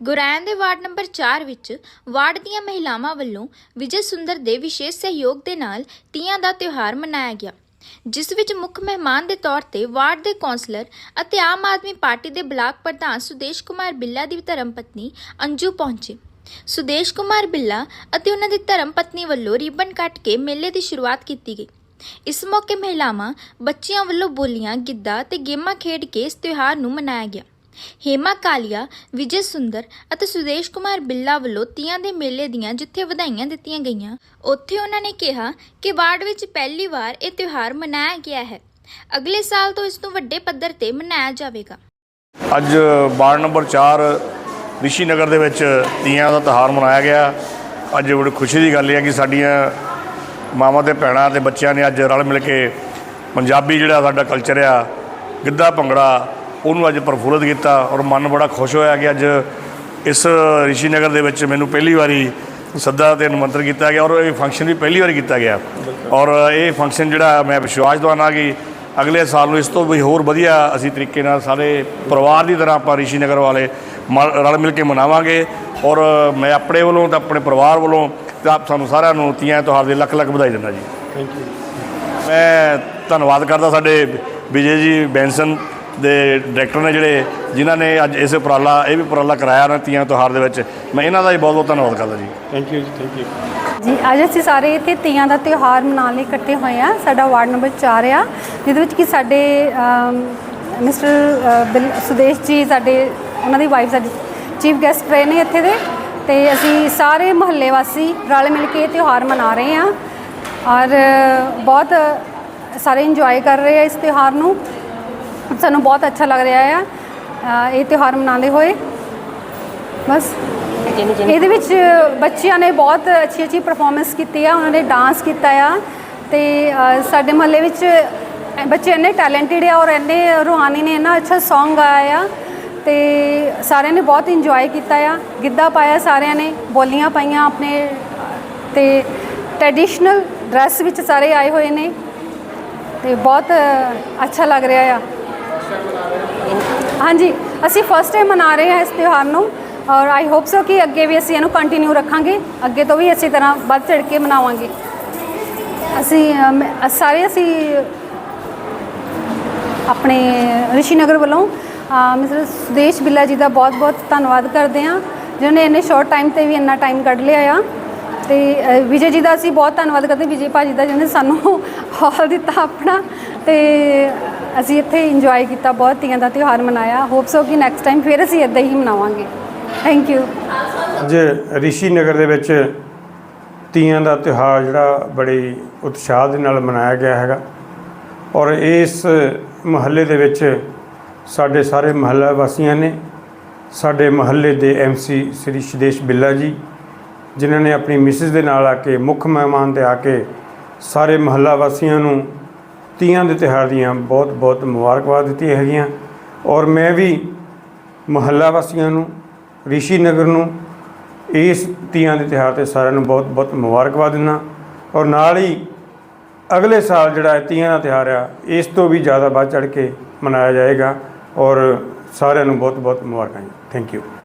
ਗੁਰੈਣ ਦੇ ward number 4 ਵਿੱਚ ward ਦੀਆਂ ਮਹਿਲਾਵਾਂ ਵੱਲੋਂ ਵਿਜੇ ਸੁੰਦਰ ਦੇ ਵਿਸ਼ੇਸ਼ ਸਹਿਯੋਗ ਦੇ ਨਾਲ ਤੀਆਂ ਦਾ ਤਿਉਹਾਰ ਮਨਾਇਆ ਗਿਆ, ਜਿਸ ਵਿੱਚ ਮੁੱਖ ਮਹਿਮਾਨ ਦੇ ਤੌਰ ਤੇ ਵਾਰਡ ਦੇ ਕੌਂਸਲਰ ਅਤੇ ਆਮ ਆਦਮੀ ਪਾਰਟੀ ਦੇ ਬਲਾਕ ਪ੍ਰਧਾਨ ਸੁਦੇਸ਼ ਕੁਮਾਰ ਬਿੱਲਾ ਦੀ ਧਰਮ ਪਤਨੀ ਅੰਜੂ ਪਹੁੰਚੇ। ਸੁਦੇਸ਼ ਕੁਮਾਰ ਬਿੱਲਾ ਅਤੇ ਉਹਨਾਂ ਦੀ ਧਰਮ ਪਤਨੀ ਵੱਲੋਂ ਰਿਬਨ ਕੱਟ ਕੇ ਮੇਲੇ ਦੀ ਸ਼ੁਰੂਆਤ ਕੀਤੀ ਗਈ। ਇਸ ਮੌਕੇ ਮਹਿਲਾਵਾਂ ਬੱਚਿਆਂ ਵੱਲੋਂ ਬੋਲੀਆਂ, ਗਿੱਧਾ ਤੇ ਗੇਮਾਂ ਖੇਡ ਕੇ ਇਸ ਤਿਉਹਾਰ ਨੂੰ ਮਨਾਇਆ ਗਿਆ। ਹੇਮਾ ਕਾਲੀਆ, ਵਿਜੇ ਸੁੰਦਰ ਅਤੇ ਸੁਦੇਸ਼ ਕੁਮਾਰ ਬਿੱਲਾ ਵੱਲੋਂ ਤੀਆਂ ਦੇ ਮੇਲੇ ਦੀਆਂ ਜਿੱਥੇ ਵਧਾਈਆਂ ਦਿੱਤੀਆਂ ਗਈਆਂ, ਉੱਥੇ ਉਹਨਾਂ ਨੇ ਕਿਹਾ ਕਿ ਵਾਰਡ ਵਿੱਚ ਪਹਿਲੀ ਵਾਰ ਇਹ ਤਿਉਹਾਰ ਮਨਾਇਆ ਗਿਆ ਹੈ। ਅਗਲੇ ਸਾਲ ਤੋਂ ਇਸ ਨੂੰ ਵੱਡੇ ਪੱਧਰ ਤੇ ਮਨਾਇਆ ਜਾਵੇਗਾ। ਅੱਜ ਵਾਰਡ ਨੰਬਰ 4 ਰਿਸ਼ੀ ਨਗਰ ਦੇ ਵਿੱਚ ਤੀਆਂ ਦਾ ਤਿਉਹਾਰ ਮਨਾਇਆ ਗਿਆ। ਅੱਜ ਬੜੀ ਖੁਸ਼ੀ ਦੀ ਗੱਲ ਹੈ ਕਿ ਸਾਡੀਆਂ ਮਾਵਾਂ ਤੇ ਭੈਣਾਂ ਤੇ ਬੱਚਿਆਂ ਨੇ ਅੱਜ ਰਲ ਮਿਲ ਕੇ ਪੰਜਾਬੀ ਜਿਹੜਾ ਸਾਡਾ ਕਲਚਰ ਆ, ਗਿੱਧਾ ਭੰਗੜਾ ਉਹਨੂੰ ਅੱਜ ਪ੍ਰਫੁੱਲਤ ਕੀਤਾ ਔਰ ਮਨ ਬੜਾ ਖੁਸ਼ ਹੋਇਆ ਕਿ ਅੱਜ ਇਸ ਰਿਸ਼ੀ ਨਗਰ ਦੇ ਵਿੱਚ ਮੈਨੂੰ ਪਹਿਲੀ ਵਾਰੀ ਸੱਦਾ ਤੇ ਨਿਮੰਤਰਣ ਕੀਤਾ ਗਿਆ ਔਰ ਇਹ ਫੰਕਸ਼ਨ ਵੀ ਪਹਿਲੀ ਵਾਰੀ ਕੀਤਾ ਗਿਆ। ਔਰ ਇਹ ਫੰਕਸ਼ਨ ਜਿਹੜਾ ਮੈਂ ਵਿਸ਼ਵਾਸ ਦਵਾਨਾ ਕਿ ਅਗਲੇ ਸਾਲ ਨੂੰ ਇਸ ਤੋਂ ਵੀ ਹੋਰ ਵਧੀਆ ਅਸੀਂ ਤਰੀਕੇ ਨਾਲ ਸਾਰੇ ਪਰਿਵਾਰ ਦੀ ਤਰ੍ਹਾਂ ਆਪਾਂ ਰਿਸ਼ੀ ਨਗਰ ਵਾਲੇ ਰਲ ਮਿਲ ਕੇ ਮਨਾਵਾਂਗੇ ਔਰ ਮੈਂ ਆਪਣੇ ਵੱਲੋਂ ਤੇ ਆਪਣੇ ਪਰਿਵਾਰ ਵੱਲੋਂ ਤੇ ਆਪ ਸਾਨੂੰ ਸਾਰਿਆਂ ਨੂੰ ਤੀਆਂ ਤਿਉਹਾਰ ਦੀ ਲੱਖ ਲੱਖ ਵਧਾਈ ਦਿੰਦਾ ਜੀ। ਥੈਂਕ ਯੂ ਮੈਂ ਧੰਨਵਾਦ ਕਰਦਾ ਸਾਡੇ ਵਿਜੇ ਜੀ ਬੈਂਸਨ ਦੇ ਡਾਇਰੈਕਟਰ ਨੇ ਜਿਹੜੇ ਜਿਨ੍ਹਾਂ ਨੇ ਅੱਜ ਇਸ ਉਪਰਾਲਾ ਇਹ ਵੀ ਉਪਰਾਲਾ ਕਰਾਇਆ ਨਾ ਤੀਆਂ ਤਿਉਹਾਰ ਦੇ ਵਿੱਚ ਮੈਂ ਇਹਨਾਂ ਦਾ ਵੀ ਬਹੁਤ ਬਹੁਤ ਧੰਨਵਾਦ ਕਰਦਾ ਜੀ। ਥੈਂਕ ਯੂ ਜੀ ਥੈਂਕ ਯੂ ਜੀ ਅੱਜ ਅਸੀਂ ਸਾਰੇ ਇੱਥੇ ਤੀਆਂ ਦਾ ਤਿਉਹਾਰ ਮਨਾਉਣ ਲਈ ਇਕੱਠੇ ਹੋਏ ਆ ਸਾਡਾ ਵਾਰਡ ਨੰਬਰ 4 ਆ ਜਿਹਦੇ ਵਿੱਚ ਕਿ ਸਾਡੇ ਮਿਸਟਰ ਸੁਦੇਸ਼ ਜੀ ਸਾਡੇ ਉਹਨਾਂ ਦੀ ਵਾਈਫ ਸਾਡੇ ਚੀਫ ਗੈਸਟ ਰਹੇ ਨੇ ਇੱਥੇ ਦੇ। ਤੇ ਅਸੀਂ ਸਾਰੇ ਮਹੱਲੇ ਵਾਸੀ ਰਲ ਮਿਲ ਕੇ ਇਹ ਤਿਉਹਾਰ ਮਨਾ ਰਹੇ ਆ ਔਰ ਬਹੁਤ ਸਾਰੇ ਇੰਜੋਏ ਕਰ ਰਹੇ ਆ ਇਸ ਤਿਉਹਾਰ ਨੂੰ। ਸਾਨੂੰ ਬਹੁਤ ਅੱਛਾ ਲੱਗ ਰਿਹਾ ਆ। ਇਹ ਤਿਉਹਾਰ ਮਨਾਉਂਦੇ ਹੋਏ। ਬਸ। ਇਹਦੇ ਵਿੱਚ ਬੱਚਿਆਂ ਨੇ ਬਹੁਤ ਅੱਛੀ ਅੱਛੀ ਪਰਫਾਰਮੈਂਸ ਕੀਤੀ ਆ ਉਹਨਾਂ ਨੇ ਡਾਂਸ ਕੀਤਾ ਆ। ਤੇ ਸਾਡੇ ਮਹੱਲੇ ਵਿੱਚ ਬੱਚੇ ਇੰਨੇ ਟੈਲੈਂਟਡ ਆ ਔਰ ਇੰਨੇ ਰੂਹਾਨੀ ਨੇ ਇੰਨਾ ਅੱਛਾ Song ਗਾਇਆ ਆ। ਤੇ ਸਾਰਿਆਂ ਨੇ ਬਹੁਤ ਇੰਜੋਏ ਕੀਤਾ ਆ। ਗਿੱਧਾ ਪਾਇਆ ਸਾਰਿਆਂ ਨੇ ਬੋਲੀਆਂ ਪਾਈਆਂ ਆਪਣੇ ਤੇ ਟ੍ਰੈਡੀਸ਼ਨਲ ਡਰੈਸ ਵਿੱਚ ਸਾਰੇ ਆਏ ਹੋਏ ਨੇ। ਤੇ ਬਹੁਤ ਅੱਛਾ ਲੱਗ ਰਿਹਾ ਆ। ਹਾਂਜੀ ਅਸੀਂ ਫਸਟ ਟਾਈਮ ਮਨਾ ਰਹੇ ਹਾਂ ਇਸ ਤਿਉਹਾਰ ਨੂੰ ਔਰ ਆਈ ਹੋਪ ਸੋ ਕਿ ਅੱਗੇ ਵੀ ਅਸੀਂ ਇਹਨੂੰ ਕੰਟੀਨਿਊ ਰੱਖਾਂਗੇ। ਅੱਗੇ ਤੋਂ ਵੀ ਇਸੇ ਤਰ੍ਹਾਂ ਵੱਧ ਚੜ ਕੇ ਮਨਾਵਾਂਗੇ। ਅਸੀਂ ਅ, ਸਾਰੇ ਅਸੀਂ ਆਪਣੇ ਰਿਸ਼ੀ ਨਗਰ ਵੱਲੋਂ ਮਿਸਟਰ ਸੁਦੇਸ਼ ਬਿੱਲਾ ਜੀ ਦਾ ਬਹੁਤ-ਬਹੁਤ ਧੰਨਵਾਦ ਕਰਦੇ ਹਾਂ ਜਿਨ੍ਹਾਂ ਨੇ ਇੰਨੇ ਸ਼ਾਰਟ ਟਾਈਮ ਤੇ ਵੀ ਇੰਨਾ ਟਾਈਮ ਕੱਢ ਲਿਆ ਆ। ਤੇ ਅ, ਵਿਜੇ ਜੀ ਦਾ ਅਸੀਂ ਬਹੁਤ ਧੰਨਵਾਦ ਕਰਦੇ ਵਿਜੇ ਭਾਜੀ ਦਾ ਜਿਹਨੇ ਸਾਨੂੰ ਹਾਲ ਦਿੱਤਾ ਆਪਣਾ। ਤੇ ਅਸੀਂ ਇੱਥੇ ਇੰਜੋਏ ਕੀਤਾ ਬਹੁਤ ਤੀਆਂ ਦਾ ਤਿਉਹਾਰ ਮਨਾਇਆ। ਹੋਪ ਸੋ ਕਿ ਨੈਕਸਟ ਟਾਈਮ ਫਿਰ ਅਸੀਂ ਇਦਾਂ ਹੀ ਮਨਾਵਾਂਗੇ। ਥੈਂਕ ਯੂ ਅੱਜ ਰਿਸ਼ੀ ਨਗਰ ਦੇ ਵਿੱਚ ਤੀਆਂ ਦਾ ਤਿਉਹਾਰ ਜਿਹੜਾ ਬੜੇ ਉਤਸ਼ਾਹ ਦੇ ਨਾਲ ਮਨਾਇਆ ਗਿਆ ਹੈਗਾ। ਔਰ ਇਸ ਮਹੱਲੇ ਦੇ ਵਿੱਚ ਸਾਡੇ ਸਾਰੇ ਮਹੱਲਾ ਵਾਸੀਆਂ ਨੇ ਸਾਡੇ ਮਹੱਲੇ ਦੇ ਐਮਸੀ ਸ੍ਰੀ ਸ਼ਦੇਸ਼ ਬਿੱਲਾ ਜੀ ਜਿਨ੍ਹਾਂ ਨੇ ਆਪਣੀ ਮਿਸਿਸ ਦੇ ਨਾਲ ਆ ਕੇ, ਮੁੱਖ ਮਹਿਮਾਨ ਤੇ ਆ ਕੇ ਸਾਰੇ ਮਹੱਲਾ ਵਾਸੀਆਂ ਨੂੰ ਤੀਆਂ ਦੇ ਤਿਉਹਾਰ ਦੀਆਂ ਬਹੁਤ ਬਹੁਤ ਮੁਬਾਰਕਬਾਦ ਦਿੱਤੀਆਂ ਹੈਗੀਆਂ। ਔਰ ਮੈਂ ਵੀ ਮਹੱਲਾ ਵਾਸੀਆਂ ਨੂੰ, ਰਿਸ਼ੀ ਨਗਰ ਨੂੰ ਇਸ ਤੀਆਂ ਦੇ ਤਿਉਹਾਰ ਤੇ ਸਾਰਿਆਂ ਨੂੰ ਬਹੁਤ ਬਹੁਤ ਮੁਬਾਰਕਬਾਦ ਦਿੰਦਾ। ਔਰ ਨਾਲ ਹੀ ਅਗਲੇ ਸਾਲ ਜਿਹੜਾ ਇਹ ਤੀਆਂ ਦਾ ਤਿਉਹਾਰ ਆ, ਇਸ ਤੋਂ ਵੀ ਜ਼ਿਆਦਾ ਵੱਧ ਚੜ ਕੇ ਮਨਾਇਆ ਜਾਏਗਾ। ਔਰ ਸਾਰਿਆਂ ਨੂੰ ਬਹੁਤ ਬਹੁਤ ਮੁਬਾਰਕਾਂ ਜੀ। Thank you